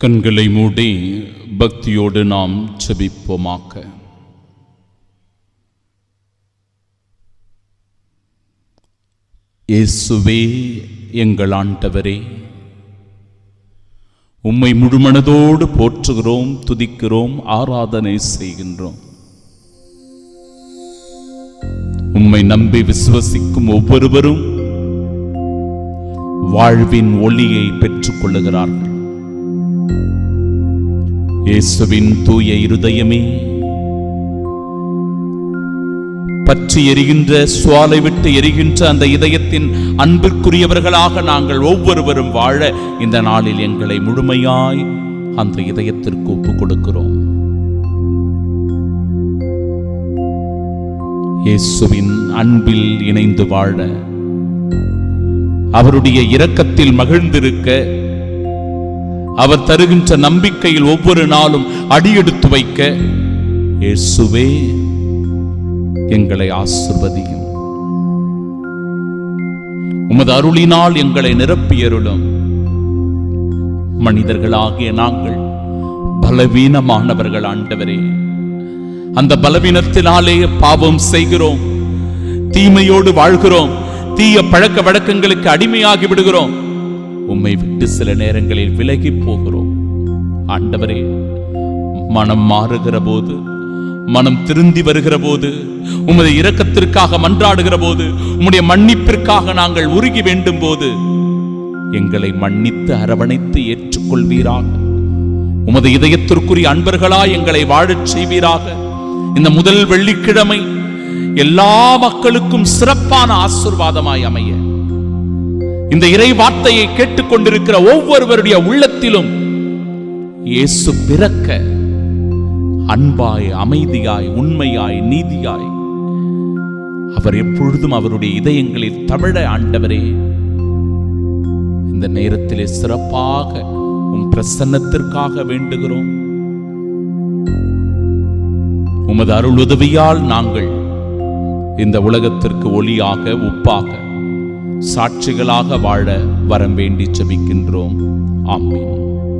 கண்களை மூடி பக்தியோடு நாம் செபிப்போமாக்க இயேசுவே எங்கள் ஆண்டவரே உம்மை முழுமனதோடு போற்றுகிறோம் துதிக்கிறோம் ஆராதனை செய்கின்றோம். உம்மை நம்பி விசுவசிக்கும் ஒவ்வொருவரும் வாழ்வின் ஒளியை பெற்றுக் கொள்ளுகிறார்கள் இயேசுவின் தூய இருதயமே பற்றி எரிகின்ற சுவாலை விட்டு எரிகின்ற அந்த இதயத்தின் அன்பிற்குரியவர்களாக நாங்கள் ஒவ்வொருவரும் வாழ இந்த நாளில் எங்களை முழுமையாய் அந்த இதயத்திற்கு ஒப்புக் கொடுக்கிறோம் இயேசுவின் அன்பில் இணைந்து வாழ அவருடைய இரக்கத்தில் மகிழ்ந்திருக்க அவர் தருகின்ற நம்பிக்கையில் ஒவ்வொரு நாளும் அடியெடுத்து வைக்க இயேசுவே எங்களை ஆசிர்வதியும். உமது அருளினால் எங்களை நிரப்பியருளும். மனிதர்களாகிய நாங்கள் பலவீனமானவர்கள் ஆண்டவரே. அந்த பலவீனத்தினாலே பாவம் செய்கிறோம். தீமையோடு வாழ்கிறோம். தீய பழக்க வழக்கங்களுக்கு அடிமையாகி விடுகிறோம் உம்மை விட்டு சில நேரங்களில் விலகி போகிறோம். ஆண்டவரே மனம் மாறுகிற போது மனம் திருந்தி வருகிற போது உமது இரக்கத்திற்காக மன்றாடுகிற போது உம்முடைய மன்னிப்பிற்காக நாங்கள் உருகி வேண்டும் போது எங்களை மன்னித்து அரவணைத்து ஏற்றுக்கொள்வீராக. உமது இதயத்திற்குரிய அன்பர்களாய் எங்களை வாழச் செய்வீராக. இந்த முதல் வெள்ளிக்கிழமை எல்லா மக்களுக்கும் சிறப்பான ஆசிர்வாதமாய் அமைய. இந்த இறை வார்த்தையை கேட்டுக்கொண்டிருக்கிற ஒவ்வொருவருடைய உள்ளத்திலும் இயேசு பிறக்க அன்பாய் அமைதியாய் உண்மையாய் நீதியாய் அவர் எப்பொழுதும் அவருடைய இதயங்களில் தமிழ ஆண்டவரே இந்த நேரத்திலே சிறப்பாக உம் பிரசன்னத்திற்காக வேண்டுகிறோம். உமது அருள் உதவியால் நாங்கள் இந்த உலகத்திற்கு ஒளியாக உப்பாக சாட்சிகளாக வாழ வரம் வேண்டி செபிக்கின்றோம் ஆமீன்.